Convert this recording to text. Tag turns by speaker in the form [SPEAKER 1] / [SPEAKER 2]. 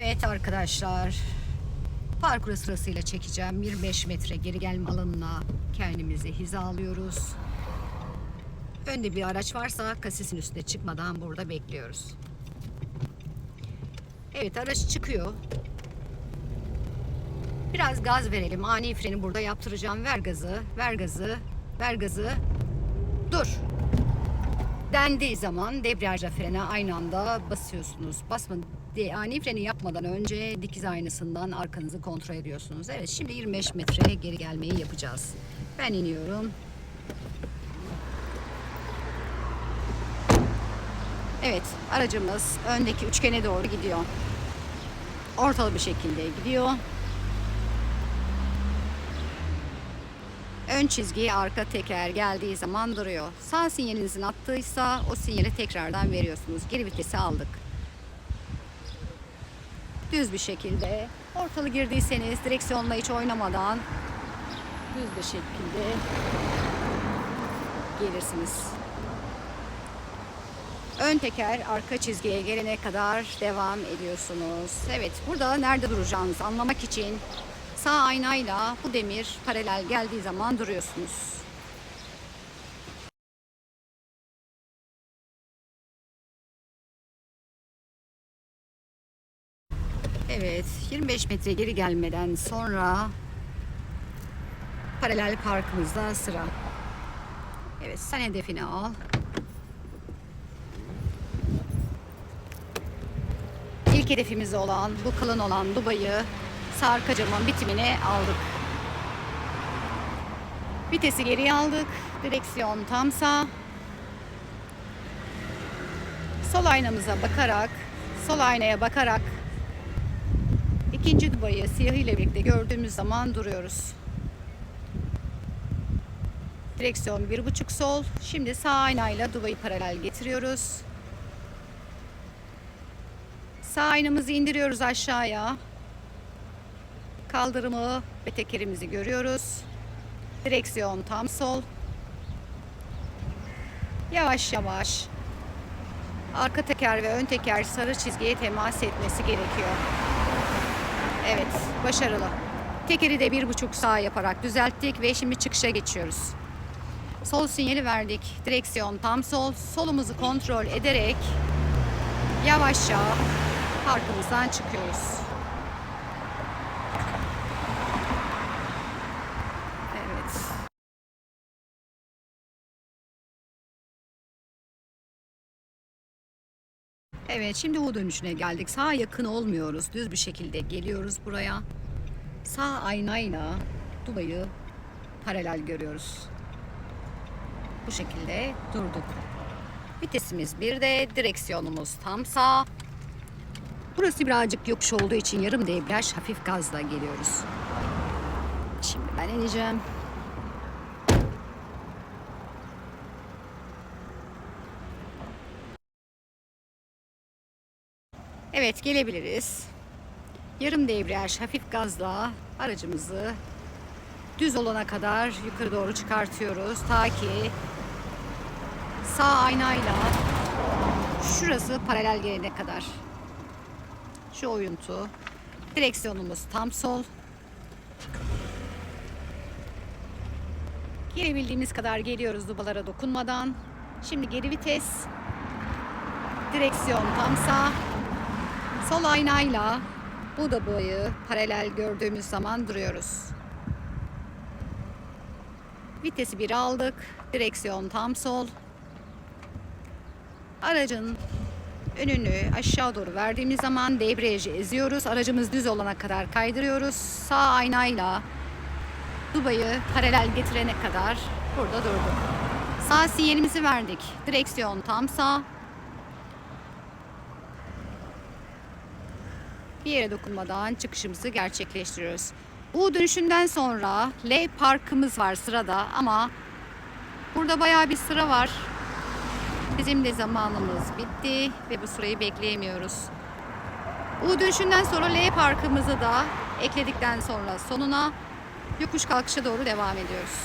[SPEAKER 1] Evet arkadaşlar. Parkur sırasıyla çekeceğim. 25 metre geri gelme alanına kendimizi hizalıyoruz. Önde bir araç varsa kasisin üstüne çıkmadan burada bekliyoruz. Evet araç çıkıyor. Biraz gaz verelim. Ani freni burada yaptıracağım. Ver gazı, ver gazı, ver gazı. Dur. Dendiği zaman debriyajla frene aynı anda basıyorsunuz. Basma, ani freni yapmadan önce dikiz aynasından arkanızı kontrol ediyorsunuz. Evet şimdi 25 metre geri gelmeyi yapacağız. Ben iniyorum. Evet aracımız öndeki üçgene doğru gidiyor. Ortalı bir şekilde gidiyor. Ön çizgiye arka teker geldiği zaman duruyor. Sağ sinyalinizin attıysa o sinyali tekrardan veriyorsunuz. Geri vitesi aldık. Düz bir şekilde ortalı girdiyseniz direksiyonla hiç oynamadan düz bir şekilde gelirsiniz. Ön teker arka çizgiye gelene kadar devam ediyorsunuz. Evet burada nerede duracağınızı anlamak için sağ aynayla bu demir paralel geldiği zaman duruyorsunuz. Evet 25 metre geri gelmeden sonra paralel parkımızda sıra. Evet sen hedefini al. İlk hedefimiz olan bu kalın olan dubayı sağ arka camın bitimine aldık. Vitesi geriye aldık. Direksiyon tam sağ. Sol aynamıza bakarak, sol aynaya bakarak ikinci dubayı siyah ile birlikte gördüğümüz zaman duruyoruz. Direksiyon bir buçuk sol. Şimdi sağ aynayla dubayı paralel getiriyoruz. Sağ aynamızı indiriyoruz aşağıya. Kaldırımı ve tekerimizi görüyoruz. Direksiyon tam sol. Yavaş yavaş arka teker ve ön teker sarı çizgiye temas etmesi gerekiyor. Evet, başarılı. Tekeri de bir buçuk sağ yaparak düzelttik ve şimdi çıkışa geçiyoruz. Sol sinyali verdik. Direksiyon tam sol. Solumuzu kontrol ederek yavaşça parkımızdan çıkıyoruz. Evet. Evet şimdi U dönüşüne geldik. Sağa yakın olmuyoruz. Düz bir şekilde geliyoruz buraya. Sağ aynayla Dubai'yi paralel görüyoruz. Bu şekilde durduk. Vitesimiz bir de direksiyonumuz tam sağ. Burası birazcık yokuş olduğu için yarım debriyaj hafif gazla geliyoruz. Şimdi ben ineceğim. Evet gelebiliriz. Yarım debriyaj hafif gazla aracımızı düz olana kadar yukarı doğru çıkartıyoruz. Ta ki sağ aynayla şurası paralel gelene kadar. Şu oyuntu. Direksiyonumuz tam sol. Gelebildiğimiz kadar geliyoruz dubalara dokunmadan. Şimdi geri vites. Direksiyon tam sağ. Sol aynayla bu da boyu paralel gördüğümüz zaman duruyoruz. Vitesi bir aldık. Direksiyon tam sol. Aracın önünü aşağı doğru verdiğimiz zaman debriyajı eziyoruz. Aracımız düz olana kadar kaydırıyoruz. Sağ aynayla Dubai'yi paralel getirene kadar burada durduk. Sağ sinyalimizi verdik. Direksiyon tam sağ. Bir yere dokunmadan çıkışımızı gerçekleştiriyoruz. U dönüşünden sonra L parkımız var sırada ama burada bayağı bir sıra var. Bizim de zamanımız bitti ve bu sırayı bekleyemiyoruz. U dönüşünden sonra L parkımızı da ekledikten sonra sonuna yokuş kalkışa doğru devam ediyoruz.